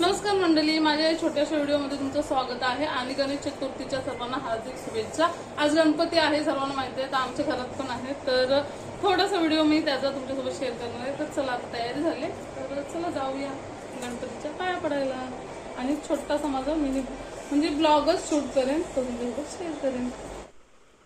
नमस्कार मंडळी माझ्या या छोट्याशा व्हिडिओमध्ये तुमचं स्वागत आहे आणि गणेश चतुर्थीच्या सर्वांना हार्दिक शुभेच्छा. आज गणपती आहे सर्वांना माहिती आहे तर आमच्या घरात पण आहे. तर थोडासा व्हिडिओ मी त्याचा तुमच्यासोबत शेअर करणार आहे. तर चला आता तयारी झाली तर चला जाऊया गणपतीच्या पाया पडायला. आणि छोटासा माझा मिनी म्हणजे ब्लॉगच शूट करेन तो तुमच्यासोबत शेअर करेन.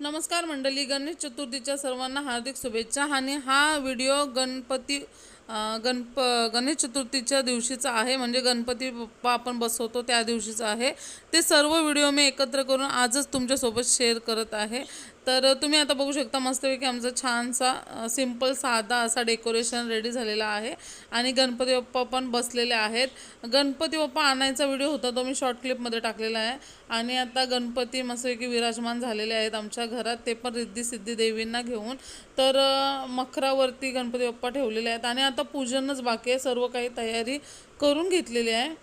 नमस्कार मंडळी गणेश चतुर्थीच्या सर्वांना हार्दिक शुभेच्छा. आणि हा व्हिडिओ गणपती गणप गणेश चतुर्थीच्या दिवशीचा आहे. म्हणजे गणपती बाप्पा आपण बसवतो त्या दिवशीचा आहे. ते सर्व व्हिडिओ मी एकत्र करून आजच तुमच्यासोबत शेअर करत आहे. तर तुम्ही आता बघू शकता मस्तपैकी आमचा छानसा सिंपल साधा असा डेकोरेशन रेडी झालेला आहे. आणि गणपती बाप्पा पण बसलेले आहेत. गणपती बाप्पा आणायचा व्हिडिओ होता तो मी शॉर्ट क्लिपमध्ये टाकलेला आहे. आणि आता गणपती मस्तपैकी विराजमान झालेले आहेत आमच्या घरात. ते पण रिद्धी सिद्धी देवींना घेऊन. तर मखरावरती गणपती बाप्पा ठेवलेले आहेत. आणि आता पूजनच बाकी आहे. सर्व काही तयारी करून घेतलेली आहे.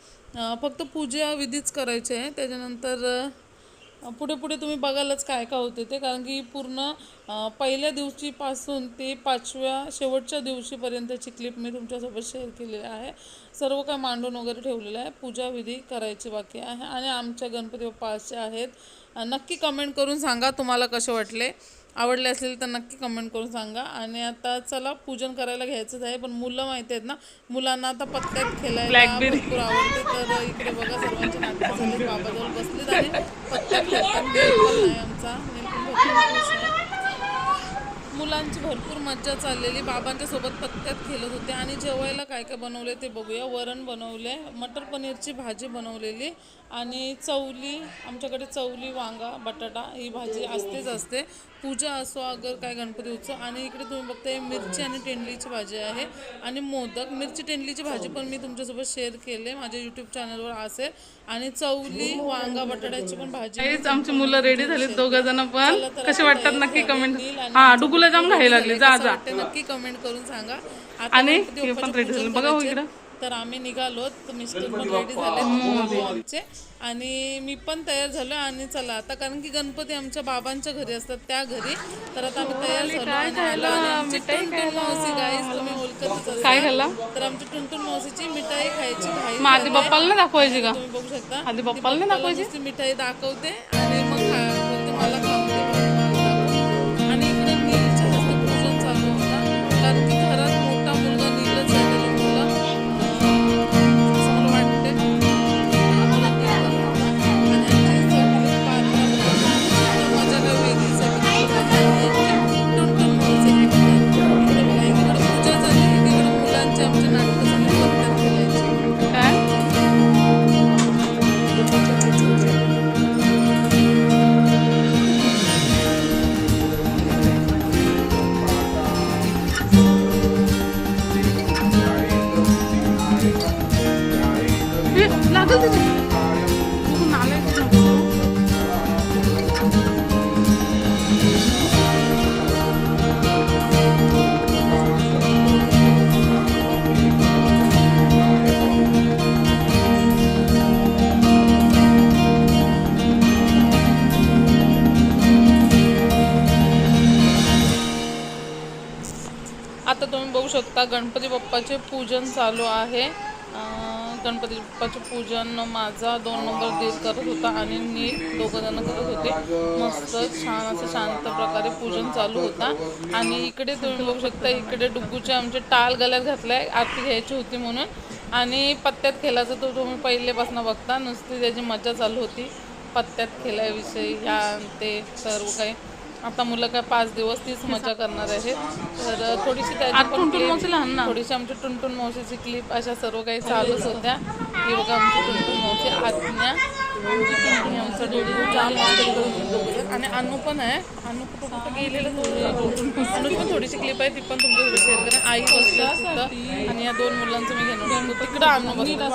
फक्त पूजा विधीच करायची आहे. त्याच्यानंतर पुढे पुढे तुम्ही बघालच काय काय होते ते कारण की पूर्ण पहिल्या दिवशीपासून ते पाचव्या शेवटच्या दिवशीपर्यंतची क्लिप मी तुमच्यासोबत शेअर केलेली आहे. सर्व काय मांडून वगैरे ठेवलेलं आहे. पूजाविधी करायची बाकी आहे. आणि आमच्या गणपती बाप्पा असे आहेत. नक्की कमेंट करून सांगा तुम्हाला कसे वाटले. आवडले असेल तर नक्की कमेंट करून सांगा. आणि आता चला पूजन करायला घ्यायचंच आहे पण मुलं माहिती आहेत ना मुलांना आता पत्त्यात खेळायला भरपूर आवडते. तर इकडे बघा सर्वांचे नाटक झाले बाबाजवळ बसलेत आणि पत्त्या खेळतात. आमचा नील पण भरपूर खुश आहे मुलांची भरपूर मज्जा चाललेली. बाबांच्या सोबत पत्त्यात खेळत होते आणि जेवायला काय काय बनवले ते बघूया. वरण बनवले मटर पनीरची भाजी बनवलेली आणि चवली आमच्याकडे चवली वांगा बटाटा ही भाजी असतेच असते. पूजा असो अगर काय गणपती उत्सव आणि इकडे तुम्ही बघताय मिरची आणि टेंडलीची भाजी आहे आणि मोदक. मिरची टेंडलीची भाजी पण मी तुमच्यासोबत शेअर केले. माझ्या यूट्यूब चॅनलवर असेल. आणि चवली वांगा बटाट्याची पण भाजी. आमची मुलं रेडी झाली दोघं जण पण. कसे वाटतात नक्की कमेंट हा डुगुला जाम घाई लागली. जा जा. नक्की कमेंट करून सांगा. आणि पण रेडी झाले. बघा हो इकडं. तर आम्ही निघालो तर मिस्टर पण रेडी झाले आमचे आणि मी पण तयार झालो आणि चला आता कारण की गणपती आमच्या बाबांच्या घरी असतात त्या घरी. तर आता आम्ही तयार झालो काय खाल्ला तर आमची टुनटुन मावशीची मिठाई खायची आधी पप्पाला नाही दाखवायची का? तुम्ही बघू शकता. आधी पप्पाला नाही दाखवायची? मिठाई दाखवते आणि शकता. गणपती बाप्पाचे पूजन चालू आहे. गणपती बाप्पाचे पूजन माझा दोन नंबर दीर करत होता आणि मी दोघं जण करत होते. मस्त छान असं शांत प्रकारे पूजन चालू होता. आणि इकडे तुम्ही बघू शकता इकडे डुग्गूचे आमचे टाल गल्यात घातलाय आरती घ्यायची होती म्हणून. आणि पत्त्यात खेळायचं तो तुम्ही पहिलेपासून बघता नुसती त्याची मजा चालू होती. पत्त्यात खेळाविषयी ह्या ते सर्व काही. आता मुलं काय पाच दिवस तीच मजा करणार आहेत. तर थोडीशी त्याची पण clip, थोडीशी आमची टुनटुन मावशीची क्लिप अशा सर्व काही चालूच होत्या. ही बघा आमची टुनटुन मावशी आज्ञा आणि आमचा अनु पण आहे. अनु कुठं कुठं गेलेलं अनुची पण थोडीशी क्लिप आहे ती पण तुमच्यासोबत शेअर करेन. आई बसल्या तिथं. आणि या दोन मुलांचं मी घेऊन. तिकडं अनु बसला.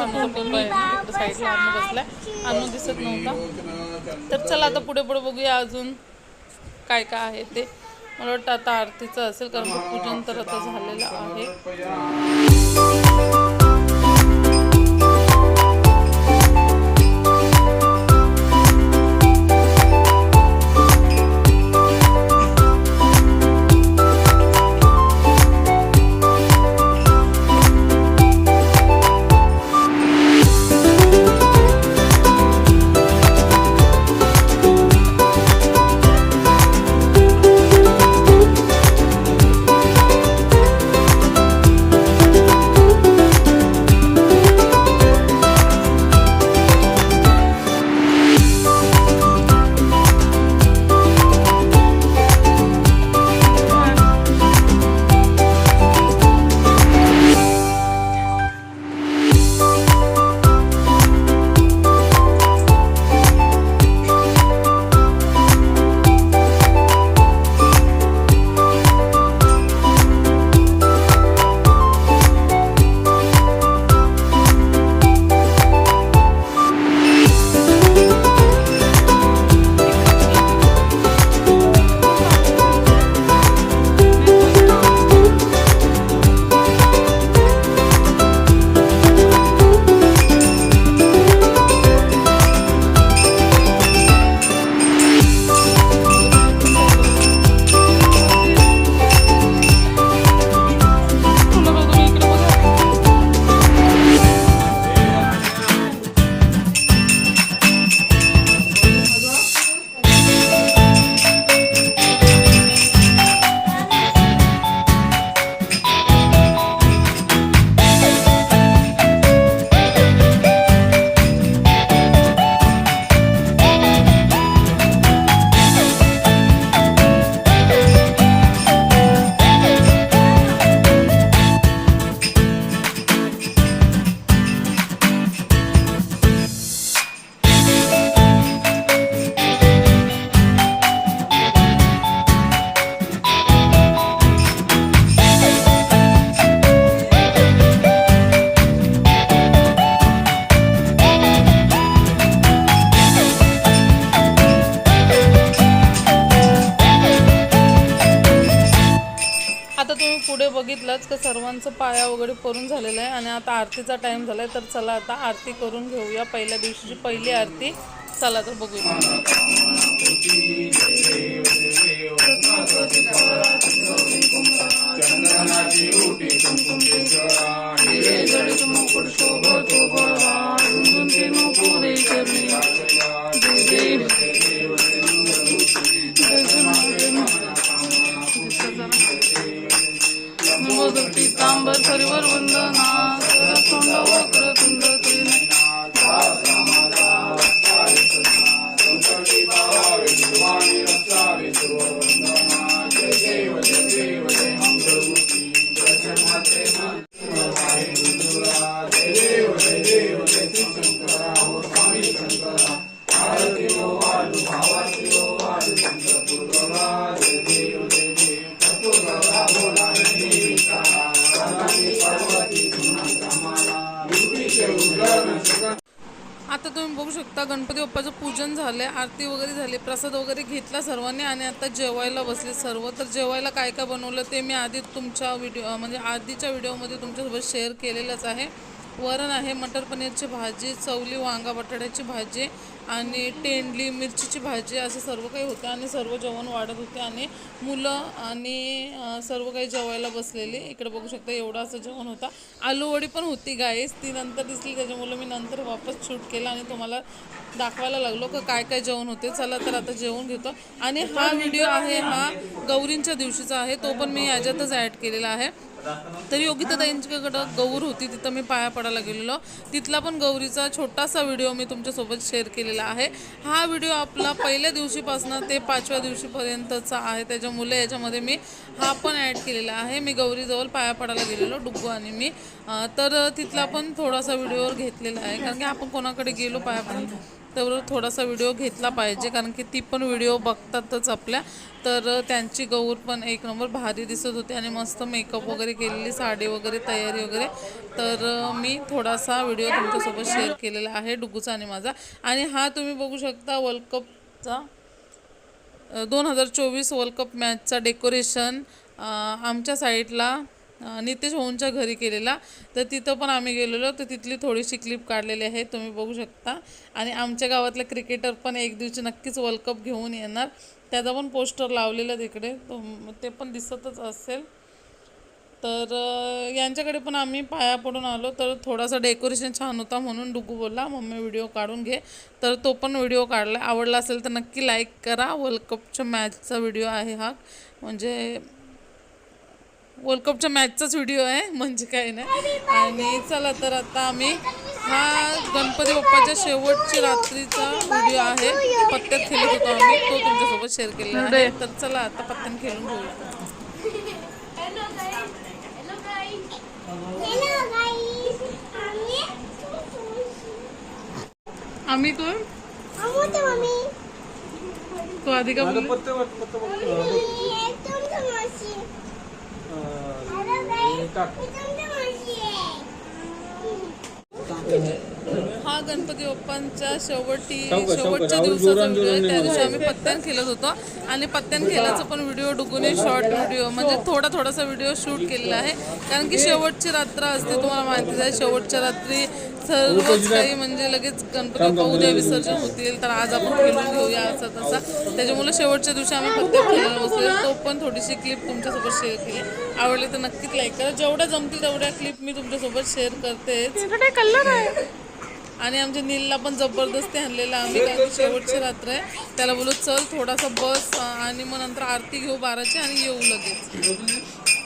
साईडला अनु बसलाय. अनु दिसत नव्हता. तर चला आता पुढे पुढे बघूया अजून. काय काय आहे ते. मला वाटतं आता आरतीचं असेल कारण पूजन तर आता झालेलं आहे. आताच का सर्वांचं पाया वगैरे परून झालेलं आहे आणि आता आरतीचा टाईम झाला आहे तर चला आता आरती करून घेऊया. पहिल्या दिवशीची पहिली आरती. चला तर बघूया. तांबर हरिवर वंदना. तोंड झाले आरती वगैरे झाली प्रसाद वगैरे घेतला सर्वांनी आणि आता जेवायला बसले सर्व. तर जेवायला काय काय बनवलं ते मी आधी तुमच्या व्हिडिओ म्हणजे आधीच्या व्हिडिओमध्ये तुमच्यासोबत शेअर केलेलंच आहे. वरण आहे मटर पनीरची भाजी चवली वांगा बटाट्याची भाजी आणि तेंडली मिरचीची भाजी असं सर्व काही होतं आणि सर्व जेवण वाढत होते आणि मुलं आणि सर्व काही जेवायला बसलेली. इकडे बघू शकता एवढं असं जेवण होतं. आलू वडी पण होती गाईस ती नंतर दिसली त्याच्यामुळे मी नंतर वापस शूट केलं आणि तुम्हाला दाखवायला लागलो का काय काय जेवण होते. चला तर आता जेवण घेतो. आणि हा व्हिडिओ आहे हा गौरींच्या दिवशीचा आहे. तो पण मी याच्यातच ॲड केलेला आहे. तर योगिता ताईंच्याकडं गौर होती तिथं मी पाया पडायला गेलेलो. तिथला पण गौरीचा छोटासा व्हिडिओ मी तुमच्यासोबत शेअर केलेला आहे. हा व्हिडिओ आपला पहिल्या दिवशीपासून ते पाचव्या दिवशीपर्यंतचा आहे. त्याच्यामुळे याच्यामध्ये मी हा पण ॲड केलेला आहे. मी गौरीजवळ पाया पडायला गेलेलो डुग्गू आणि मी. तर तिथला पण थोडासा व्हिडिओवर घेतलेला आहे. कारण की आपण कोणाकडे गेलो पाया पडायला त्यावर थोडासा व्हिडिओ घेतला पाहिजे कारण की ती पण व्हिडिओ बघतातच आपल्या. तर त्यांची गौर पण एक नंबर भारी दिसत होती आणि मस्त मेकअप वगैरे केलेली साडी वगैरे तयारी वगैरे. तर मी थोडासा व्हिडिओ तुमच्यासोबत शेअर केलेला आहे डुगूचा आणि माझा. आणि हा तुम्ही बघू शकता वर्ल्ड कपचा दोन हजार चोवीस वर्ल्ड कप मॅचचा डेकोरेशन आमच्या साईडला नितेश भाऊंच्या घरी केलेला. तर तिथं पण आम्ही गेलेलो. तर तिथली थोडीशी क्लिप काढलेली आहे. तुम्ही बघू शकता. आणि आमच्या गावातले क्रिकेटर पण एक दिवशी नक्कीच वर्ल्ड कप घेऊन येणार. त्याचा पण पोस्टर लावलेलं तिकडे. तो ते पण दिसतच असेल. तर यांच्याकडे पण आम्ही पाया पडून आलो. तर थोडासा डेकोरेशन छान होता म्हणून डुगू बोलला मम्मी व्हिडिओ काढून घे. तर तो पण व्हिडिओ काढला. आवडला असेल तर नक्की लाईक करा. वर्ल्ड कपच्या मॅचचा व्हिडिओ आहे हा. म्हणजे वर्ल्ड कपच्या मॅचचाच व्हिडिओ आहे म्हणजे काही नाही आणि चला तर आता आम्ही हा गणपती बाप्पाच्या शेवटची रात्रीचा व्हिडिओ आहे पत्त्यात खेळत होतो आम्ही तो तुमच्यासोबत शेअर केलेला आहे तर चला आता पत्त्यान खेळून घेऊया. आम्ही आम्ही तो आमोते मम्मी तो आधी का बोलला? पत्ते वाट पत्ते वाट मम्मी हे तुमचं माशी हॅलो गाईस टाक हे हा गणपती बाप्पांच्या शेवटी शेवटच्या. दिवसाचा व्हिडिओ आहे त्या दिवशी आम्ही पत्त्यान खेळत होतो. आणि पत्त्यान खेळाचा पण व्हिडिओ डुगूने शॉर्ट व्हिडिओ म्हणजे थोडा थोडासा व्हिडिओ शूट केलेला आहे. कारण की शेवटची रात्र असते तुम्हाला माहितीच आहे शेवटच्या रात्री सर्वच काही म्हणजे लगेच गणपती बाप्पा उद्या विसर्जन होतील तर आज आपण खेळून घेऊया असं तसा. त्याच्यामुळे शेवटच्या दिवशी आम्ही बसलो तो पण थोडीशी क्लिप तुमच्यासोबत शेअर केली. आवडली तर नक्कीच लाईक करा. जेवढ्या जमतील तेवढ्या क्लिप मी तुमच्यासोबत शेअर करतेच. कलर आहे? आणि आमच्या नीलला पण जबरदस्ती आणलेला आम्ही कारण शेवटची रात्र आहे. त्याला बोलू चल थोडासा बस आणि मग नंतर आरती घेऊ बाराची आणि येऊ लगेच.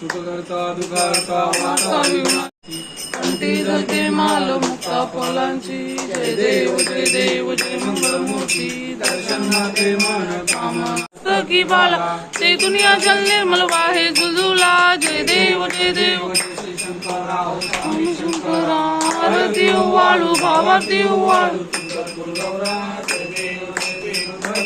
सुख करता दुखारता कंठी धरते माल मुक्ता फुलांची? जय देव जय देव जय मंगलमूर्ती दर्शनाचे मन कामा. की बाला ते दुनिया जल निर्मल वाहे जुजुला जय देव जय देव. शंकरा आरती वाळू भावाती वाळू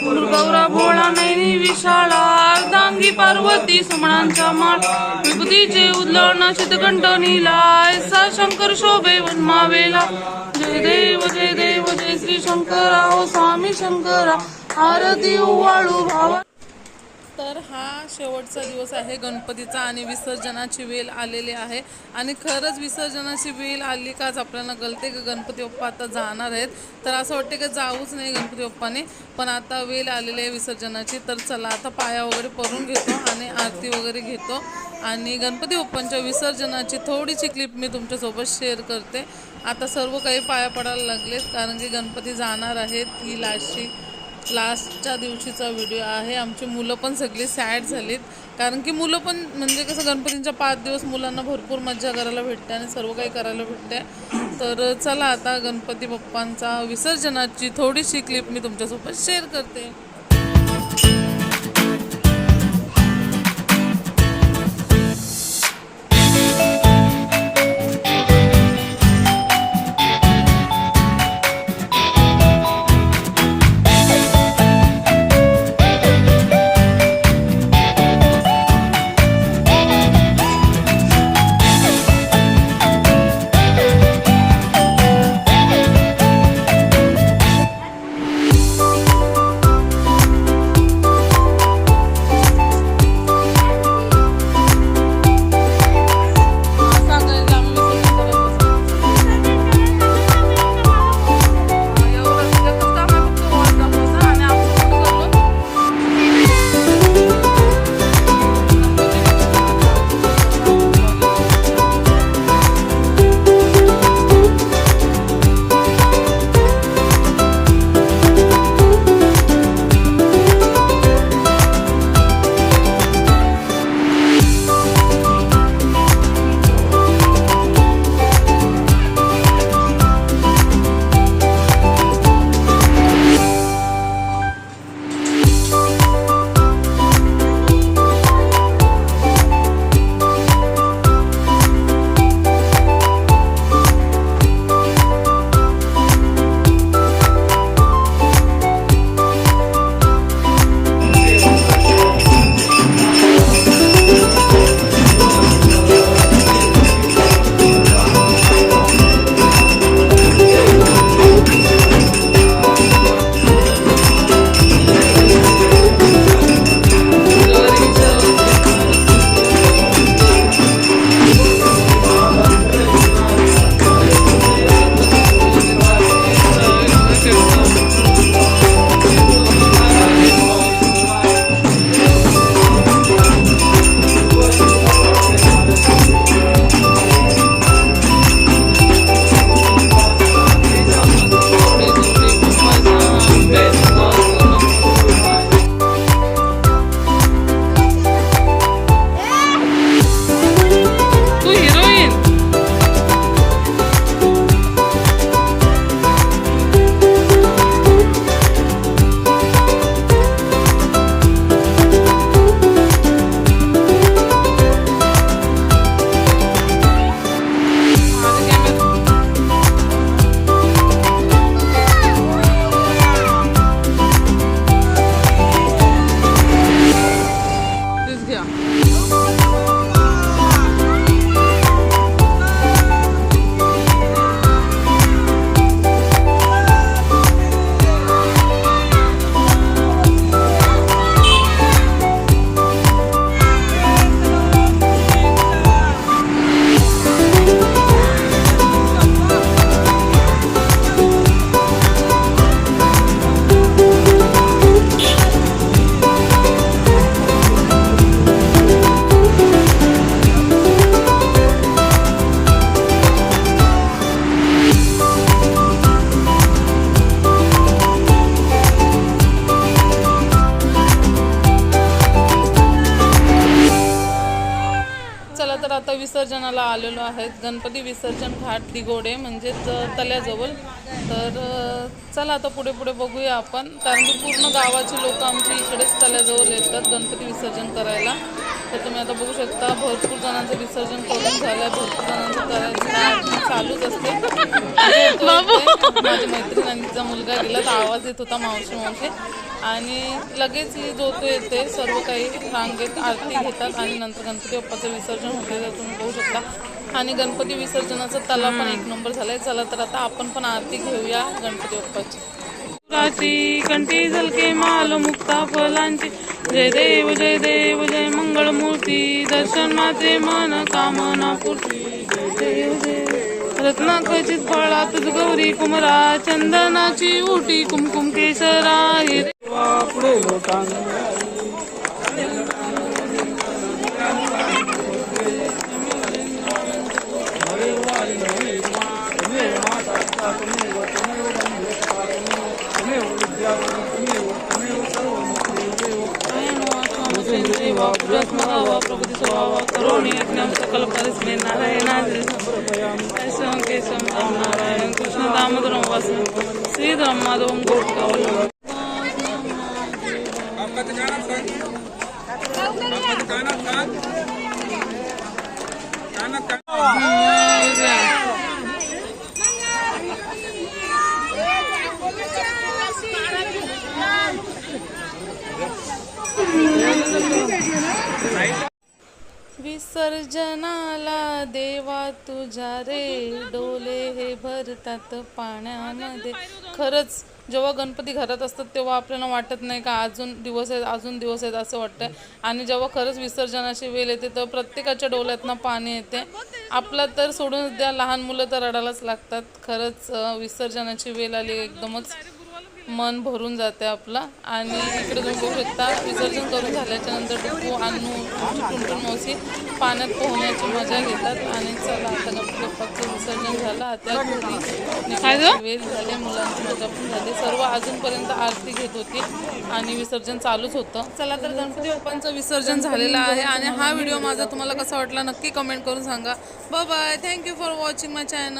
गुरुगौरा भोळा नैनी विशाळा अर्धांगी पार्वती समणांचा माळ. विभूतीचे उदलण चितकंठ नीलाय सा शंकर शोभे वनमावेला. जय देव जय देव जय श्री शंकरा ओ स्वामी शंकरा. आरती वाळू भावा. तर हा शेवटचा दिवस आहे. गणपतीचा आणि विसर्जनाची वेळ आलेली आहे. आणि खरंच विसर्जनाची वेळ आली काच आपल्याला कळते की गणपती बाप्पा आता जाणार आहेत. तर असं वाटते की जाऊच नाही गणपती बाप्पाने. पण आता वेळ आलेली आहे विसर्जनाची. तर चला आता पाया वगैरे परून घेतो आणि आरती वगैरे घेतो. आणि गणपती बाप्पांच्या विसर्जनाची थोडीशी क्लिप मी तुमच्यासोबत शेअर करते. आता सर्व काही पाया पडायला लागलेत कारण की गणपती जाणार आहेत. ही लाशी लास्टच्या दिवशीचा व्हिडिओ आहे. आमची मुलं पण सगळी सॅड झालीत. कारण की मुलं पण म्हणजे कसं गणपतींच्या पाच दिवस मुलांना भरपूर मज्जा करायला भेटते आणि सर्व काही करायला भेटते. तर चला आता गणपती बाप्पांचा विसर्जनाची थोडीशी क्लिप मी तुमच्यासोबत शेअर करते. आहेत. गणपती विसर्जन घाट दिगोडे म्हणजेच तल्याजवळ. तर चला आता पुढे पुढे बघूया आपण. कारण की पूर्ण गावाची लोक आमची इकडेच तल्याजवळ येतात गणपती विसर्जन करायला. तर तुम्ही आता बघू शकता भरपूर जणांचं विसर्जन करून झालंय भरपूर जणांचं करायचं चालूच असते. असं होतं इथे. माझी मैत्रीण आणि तिचा मुलगा गेला तर आवाज येत होता मावशी मावशी. आणि लगेच ही जोतो येते सर्व काही रांगेत आरती घेतात आणि नंतर गणपती बाप्पाचं विसर्जन होते तर तुम्ही बघू शकता. आणि गणपती विसर्जनाचा तलाव पण एक नंबर झालाय. चला तर आता आपण पण आरती घेऊया गणपती बाप्पाची. राची कंठी झलके माल मुक्ता फलांची. जय देव जय देव जय मंगळ मूर्ती दर्शन मात्रे मन कामना पूर्ती. जय देव जय रत्ना खचित फळात गौरी कुमरा. चंदनाची उटी कुमकुम केसरा हिरे पुढे लोटांग कृष्ण दामोदर श्रीधरम माधवम गोपकावल्लभ आपका ठिकाना सांग आपका ठिकाना सांग ठिकाना काय विसर्जनाला देवा तुझ्या रे डोले हे भरतात पाण्यामध्ये. खरंच जेव्हा गणपती घरात असतात तेव्हा आपल्याला वाटत नाही का अजून दिवस आहेत अजून दिवस आहेत असं वाटतं आणि जेव्हा खरंच विसर्जनाची वेळ येते तर प्रत्येकाच्या डोळ्यातनं पाणी येते. आपला तर सोडून द्या लहान मुलं तर रडायलाच लागतात. खरंच विसर्जनाची वेळ आली एकदमच. मन भरून जाते आपलं. आणि इकडे तुम्ही बघू शकता विसर्जन करून झाल्याच्यानंतर अन्नू आमची टुनटुन मावशी पाण्यात पोहण्याची मजा घेतात. आणि चला आता गणपती बाप्पाचं विसर्जन झालं. आता वेळ झाले मुलांची मजा पण झाली. सर्व अजूनपर्यंत आरती घेत होती आणि विसर्जन चालूच होतं. चला तर गणपती बाप्पांचं विसर्जन झालेलं आहे. आणि हा व्हिडिओ माझा तुम्हाला कसा वाटला नक्की कमेंट करून सांगा. Bye thank you for watching my channel